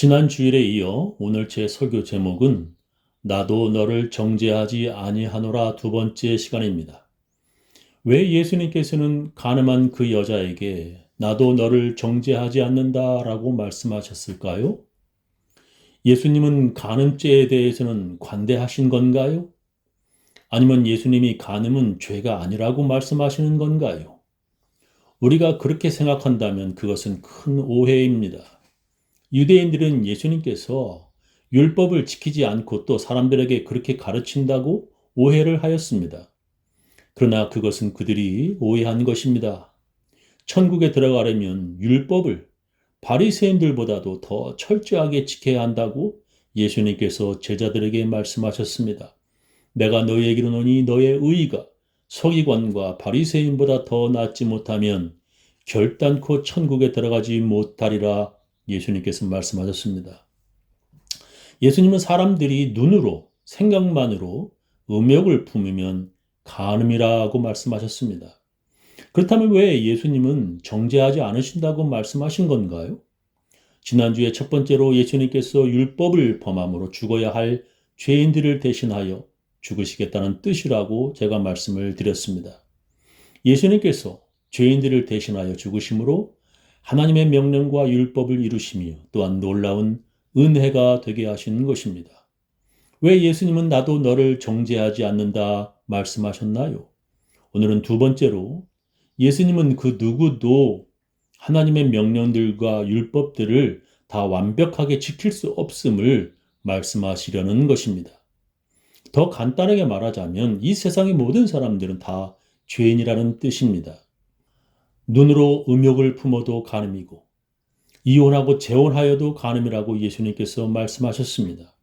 지난 주일에 이어 오늘 제 설교 제목은 나도 너를 정죄하지 아니하노라 두 번째 시간입니다. 왜 예수님께서는 가늠한 그 여자에게 나도 너를 정죄하지 않는다 라고 말씀하셨을까요? 예수님은 간음죄에 대해서는 관대하신 건가요? 아니면 예수님이 간음은 죄가 아니라고 말씀하시는 건가요? 우리가 그렇게 생각한다면 그것은 큰 오해입니다. 유대인들은 예수님께서 율법을 지키지 않고 또 사람들에게 그렇게 가르친다고 오해를 하였습니다. 그러나 그것은 그들이 오해한 것입니다. 천국에 들어가려면 율법을 바리새인들보다도 더 철저하게 지켜야 한다고 예수님께서 제자들에게 말씀하셨습니다. 내가 너희에게 이르노니 너의 의가 서기관과 바리새인보다 더 낫지 못하면 결단코 천국에 들어가지 못하리라 예수님께서 말씀하셨습니다. 예수님은 사람들이 눈으로 생각만으로 음욕을 품으면 간음이라고 말씀하셨습니다. 그렇다면 왜 예수님은 정죄하지 않으신다고 말씀하신 건가요? 지난주에 첫 번째로 예수님께서 율법을 범함으로 죽어야 할 죄인들을 대신하여 죽으시겠다는 뜻이라고 제가 말씀을 드렸습니다. 예수님께서 죄인들을 대신하여 죽으심으로 하나님의 명령과 율법을 이루시며 또한 놀라운 은혜가 되게 하시는 것입니다. 왜 예수님은 나도 너를 정죄하지 않는다 말씀하셨나요? 오늘은 두 번째로 예수님은 그 누구도 하나님의 명령들과 율법들을 다 완벽하게 지킬 수 없음을 말씀하시려는 것입니다. 더 간단하게 말하자면 이 세상의 모든 사람들은 다 죄인이라는 뜻입니다. 눈으로 음욕을 품어도 간음이고 이혼하고 재혼하여도 간음이라고 예수님께서 말씀하셨습니다.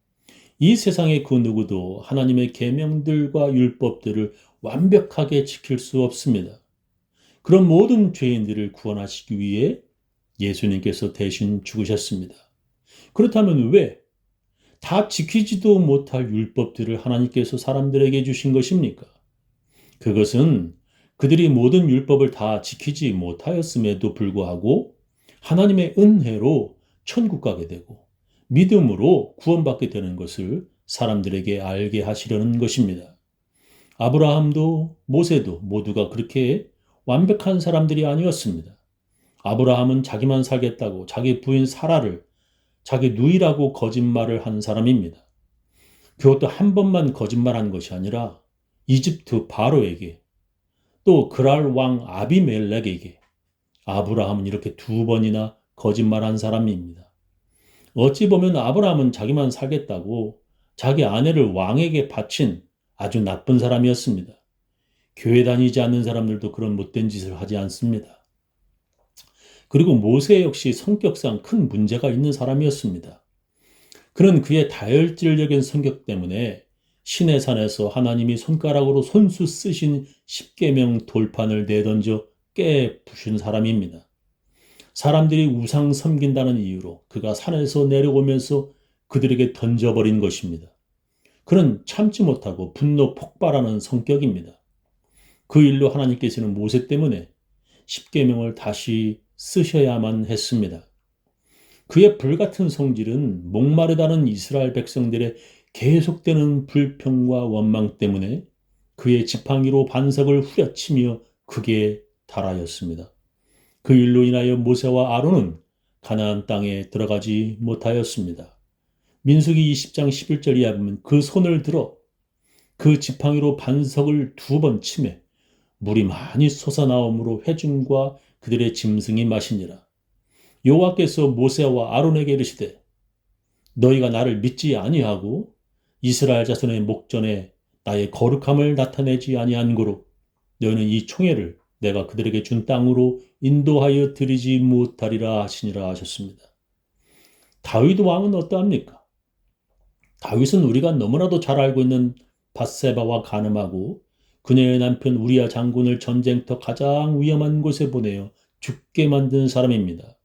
이 세상의 그 누구도 하나님의 계명들과 율법들을 완벽하게 지킬 수 없습니다. 그런 모든 죄인들을 구원하시기 위해 예수님께서 대신 죽으셨습니다. 그렇다면 왜 다 지키지도 못할 율법들을 하나님께서 사람들에게 주신 것입니까? 그것은 그들이 모든 율법을 다 지키지 못하였음에도 불구하고 하나님의 은혜로 천국 가게 되고 믿음으로 구원받게 되는 것을 사람들에게 알게 하시려는 것입니다. 아브라함도 모세도 모두가 그렇게 완벽한 사람들이 아니었습니다. 아브라함은 자기만 살겠다고 자기 부인 사라를 자기 누이라고 거짓말을 한 사람입니다. 그것도 한 번만 거짓말한 것이 아니라 이집트 바로에게 또 그랄 왕 아비멜렉에게 아브라함은 이렇게 두 번이나 거짓말한 사람입니다. 어찌 보면 아브라함은 자기만 살겠다고 자기 아내를 왕에게 바친 아주 나쁜 사람이었습니다. 교회 다니지 않는 사람들도 그런 못된 짓을 하지 않습니다. 그리고 모세 역시 성격상 큰 문제가 있는 사람이었습니다. 그는 그의 다혈질적인 성격 때문에 신의 산에서 하나님이 손가락으로 손수 쓰신 십계명 돌판을 내던져 깨 부신 사람입니다. 사람들이 우상 섬긴다는 이유로 그가 산에서 내려오면서 그들에게 던져버린 것입니다. 그는 참지 못하고 분노 폭발하는 성격입니다. 그 일로 하나님께서는 모세 때문에 십계명을 다시 쓰셔야만 했습니다. 그의 불같은 성질은 목마르다는 이스라엘 백성들의 계속되는 불평과 원망 때문에 그의 지팡이로 반석을 후려치며 극에 달하였습니다. 그 일로 인하여 모세와 아론은 가나안 땅에 들어가지 못하였습니다. 민수기 20장 11절 이하 보면 그 손을 들어 그 지팡이로 반석을 두 번 치매 물이 많이 솟아나오므로 회중과 그들의 짐승이 마시니라. 여호와께서 모세와 아론에게 이르시되 너희가 나를 믿지 아니하고 이스라엘 자손의 목전에 나의 거룩함을 나타내지 아니한 고로 너희는 이 총회를 내가 그들에게 준 땅으로 인도하여 드리지 못하리라 하시니라 하셨습니다. 다윗 왕은 어떠합니까? 다윗은 우리가 너무나도 잘 알고 있는 바세바와 가늠하고 그녀의 남편 우리아 장군을 전쟁터 가장 위험한 곳에 보내어 죽게 만든 사람입니다.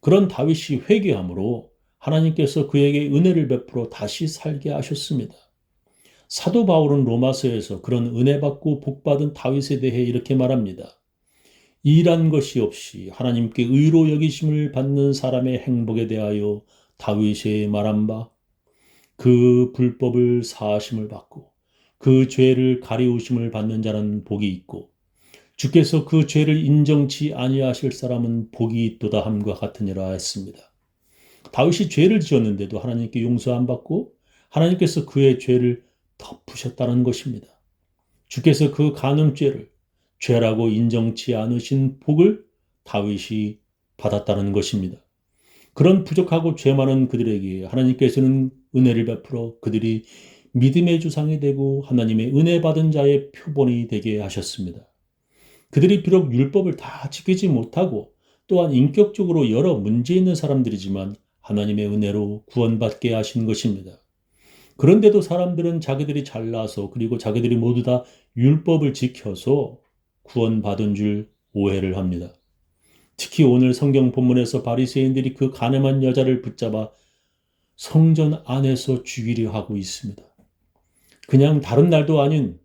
그런 다윗이 회개함으로 하나님께서 그에게 은혜를 베풀어 다시 살게 하셨습니다. 사도 바울은 로마서에서 그런 은혜 받고 복 받은 다윗에 대해 이렇게 말합니다. 일한 것이 없이 하나님께 의로 여기심을 받는 사람의 행복에 대하여 다윗의 말한 바 그 불법을 사하심을 받고 그 죄를 가리우심을 받는 자는 복이 있고 주께서 그 죄를 인정치 아니하실 사람은 복이 있도다 함과 같으니라 했습니다. 다윗이 죄를 지었는데도 하나님께 용서 안 받고 하나님께서 그의 죄를 덮으셨다는 것입니다. 주께서 그 간음죄를 죄라고 인정치 않으신 복을 다윗이 받았다는 것입니다. 그런 부족하고 죄 많은 그들에게 하나님께서는 은혜를 베풀어 그들이 믿음의 주상이 되고 하나님의 은혜 받은 자의 표본이 되게 하셨습니다. 그들이 비록 율법을 다 지키지 못하고 또한 인격적으로 여러 문제 있는 사람들이지만 하나님의 은혜로 구원받게 하신 것입니다. 그런데도 사람들은 자기들이 잘나서 그리고 자기들이 모두 다 율법을 지켜서 구원받은 줄 오해를 합니다. 특히 오늘 성경 본문에서 바리새인들이 그 가늠한 여자를 붙잡아 성전 안에서 죽이려 하고 있습니다. 그냥 다른 날도 아닌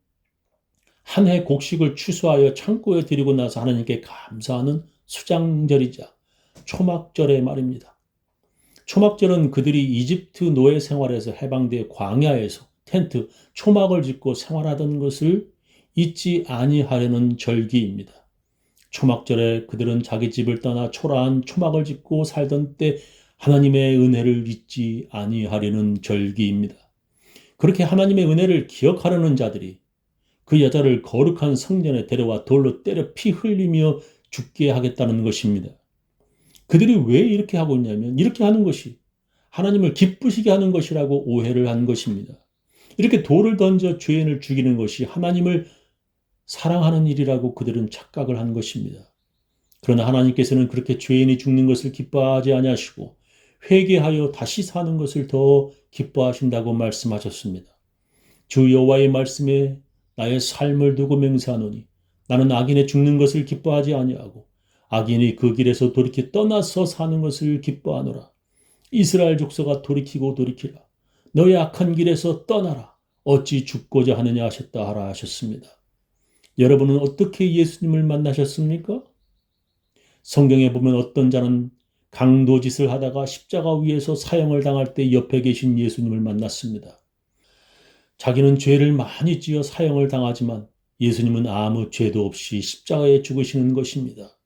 한 해 곡식을 추수하여 창고에 드리고 나서 하나님께 감사하는 수장절이자 초막절의 말입니다. 초막절은 그들이 이집트 노예 생활에서 해방돼 광야에서 텐트, 초막을 짓고 생활하던 것을 잊지 아니하려는 절기입니다. 초막절에 그들은 자기 집을 떠나 초라한 초막을 짓고 살던 때 하나님의 은혜를 잊지 아니하려는 절기입니다. 그렇게 하나님의 은혜를 기억하려는 자들이 그 여자를 거룩한 성전에 데려와 돌로 때려 피 흘리며 죽게 하겠다는 것입니다. 그들이 왜 이렇게 하고 있냐면 이렇게 하는 것이 하나님을 기쁘시게 하는 것이라고 오해를 한 것입니다. 이렇게 돌을 던져 죄인을 죽이는 것이 하나님을 사랑하는 일이라고 그들은 착각을 한 것입니다. 그러나 하나님께서는 그렇게 죄인이 죽는 것을 기뻐하지 아니하시고 회개하여 다시 사는 것을 더 기뻐하신다고 말씀하셨습니다. 주 여호와의 말씀에 나의 삶을 두고 맹세하노니 나는 악인의 죽는 것을 기뻐하지 아니하고 악인이 그 길에서 돌이켜 떠나서 사는 것을 기뻐하노라. 이스라엘 족속아 돌이키고 돌이키라. 너의 악한 길에서 떠나라. 어찌 죽고자 하느냐 하셨다 하라 하셨습니다. 여러분은 어떻게 예수님을 만나셨습니까? 성경에 보면 어떤 자는 강도짓을 하다가 십자가 위에서 사형을 당할 때 옆에 계신 예수님을 만났습니다. 자기는 죄를 많이 지어 사형을 당하지만 예수님은 아무 죄도 없이 십자가에 죽으시는 것입니다.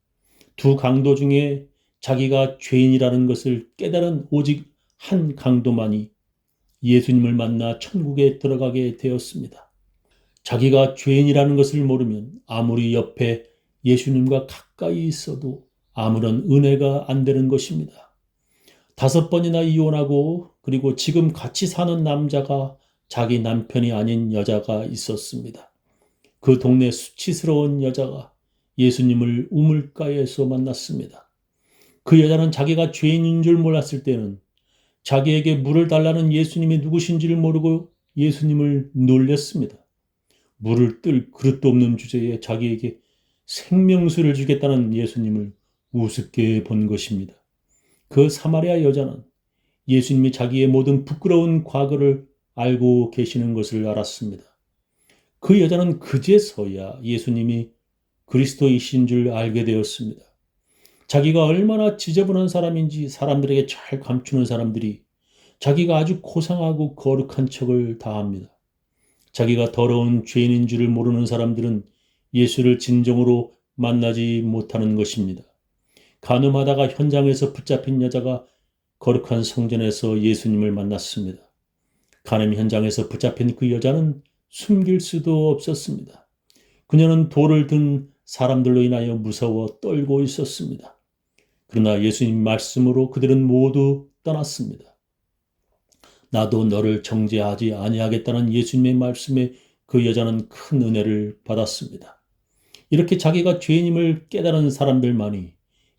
두 강도 중에 자기가 죄인이라는 것을 깨달은 오직 한 강도만이 예수님을 만나 천국에 들어가게 되었습니다. 자기가 죄인이라는 것을 모르면 아무리 옆에 예수님과 가까이 있어도 아무런 은혜가 안 되는 것입니다. 다섯 번이나 이혼하고 그리고 지금 같이 사는 남자가 자기 남편이 아닌 여자가 있었습니다. 그 동네 수치스러운 여자가 예수님을 우물가에서 만났습니다. 그 여자는 자기가 죄인인 줄 몰랐을 때는 자기에게 물을 달라는 예수님이 누구신지를 모르고 예수님을 놀렸습니다. 물을 뜰 그릇도 없는 주제에 자기에게 생명수를 주겠다는 예수님을 우습게 본 것입니다. 그 사마리아 여자는 예수님이 자기의 모든 부끄러운 과거를 알고 계시는 것을 알았습니다. 그 여자는 그제서야 예수님이 그리스도이신 줄 알게 되었습니다. 자기가 얼마나 지저분한 사람인지 사람들에게 잘 감추는 사람들이 자기가 아주 고상하고 거룩한 척을 다합니다. 자기가 더러운 죄인인 줄을 모르는 사람들은 예수를 진정으로 만나지 못하는 것입니다. 가늠하다가 현장에서 붙잡힌 여자가 거룩한 성전에서 예수님을 만났습니다. 가늠 현장에서 붙잡힌 그 여자는 숨길 수도 없었습니다. 그녀는 돌을 든 사람들로 인하여 무서워 떨고 있었습니다. 그러나 예수님 말씀으로 그들은 모두 떠났습니다. 나도 너를 정죄하지 아니하겠다는 예수님의 말씀에 그 여자는 큰 은혜를 받았습니다. 이렇게 자기가 죄인임을 깨달은 사람들만이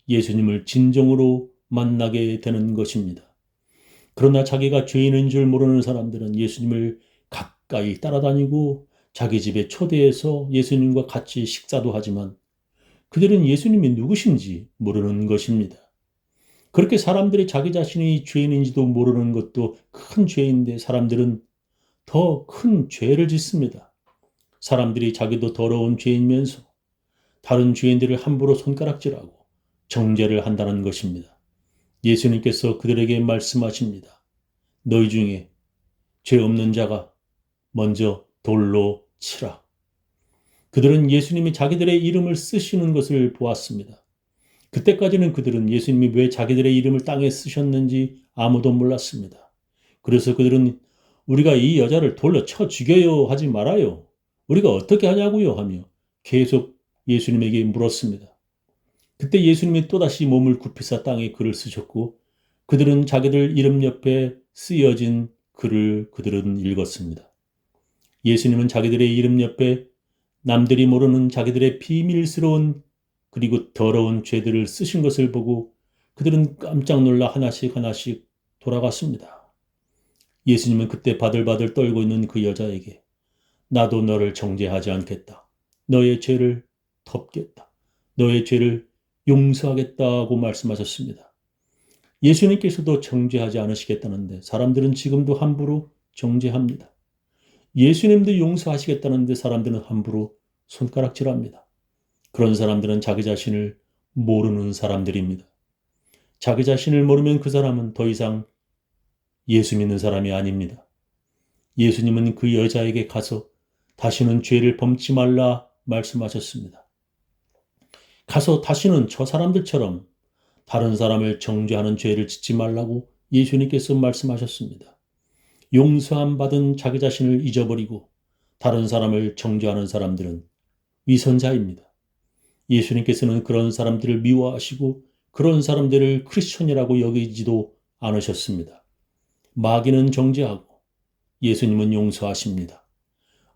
예수님을 진정으로 만나게 되는 것입니다. 그러나 자기가 죄인인 줄 모르는 사람들은 예수님을 가까이 따라다니고 자기 집에 초대해서 예수님과 같이 식사도 하지만 그들은 예수님이 누구신지 모르는 것입니다. 그렇게 사람들이 자기 자신이 죄인인지도 모르는 것도 큰 죄인데 사람들은 더 큰 죄를 짓습니다. 사람들이 자기도 더러운 죄인면서 다른 죄인들을 함부로 손가락질하고 정죄를 한다는 것입니다. 예수님께서 그들에게 말씀하십니다. 너희 중에 죄 없는 자가 먼저 돌로 치라. 그들은 예수님이 자기들의 이름을 쓰시는 것을 보았습니다. 그때까지는 그들은 예수님이 왜 자기들의 이름을 땅에 쓰셨는지 아무도 몰랐습니다. 그래서 그들은 우리가 이 여자를 돌로 쳐 죽여요 하지 말아요. 우리가 어떻게 하냐고요 하며 계속 예수님에게 물었습니다. 그때 예수님이 또다시 몸을 굽히사 땅에 글을 쓰셨고 그들은 자기들 이름 옆에 쓰여진 글을 그들은 읽었습니다. 예수님은 자기들의 이름 옆에 남들이 모르는 자기들의 비밀스러운 그리고 더러운 죄들을 쓰신 것을 보고 그들은 깜짝 놀라 하나씩 하나씩 돌아갔습니다. 예수님은 그때 바들바들 떨고 있는 그 여자에게 나도 너를 정죄하지 않겠다. 너의 죄를 덮겠다. 너의 죄를 용서하겠다고 말씀하셨습니다. 예수님께서도 정죄하지 않으시겠다는데 사람들은 지금도 함부로 정죄합니다. 예수님도 용서하시겠다는데 사람들은 함부로 손가락질합니다. 그런 사람들은 자기 자신을 모르는 사람들입니다. 자기 자신을 모르면 그 사람은 더 이상 예수 믿는 사람이 아닙니다. 예수님은 그 여자에게 가서 다시는 죄를 범치 말라 말씀하셨습니다. 가서 다시는 저 사람들처럼 다른 사람을 정죄하는 죄를 짓지 말라고 예수님께서 말씀하셨습니다. 용서함 받은 자기 자신을 잊어버리고 다른 사람을 정죄하는 사람들은 위선자입니다. 예수님께서는 그런 사람들을 미워하시고 그런 사람들을 크리스천이라고 여기지도 않으셨습니다. 마귀는 정죄하고 예수님은 용서하십니다.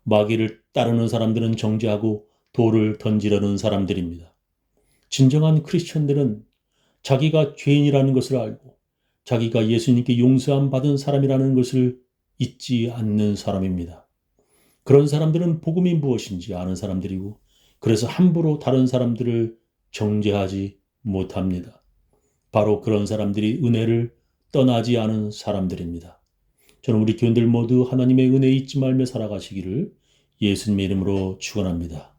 마귀를 따르는 사람들은 정죄하고 돌을 던지려는 사람들입니다. 진정한 크리스천들은 자기가 죄인이라는 것을 알고 자기가 예수님께 용서함 받은 사람이라는 것을 잊지 않는 사람입니다. 그런 사람들은 복음이 무엇인지 아는 사람들이고 그래서 함부로 다른 사람들을 정죄하지 못합니다. 바로 그런 사람들이 은혜를 떠나지 않은 사람들입니다. 저는 우리 교인들 모두 하나님의 은혜 잊지 말며 살아가시기를 예수님의 이름으로 축원합니다.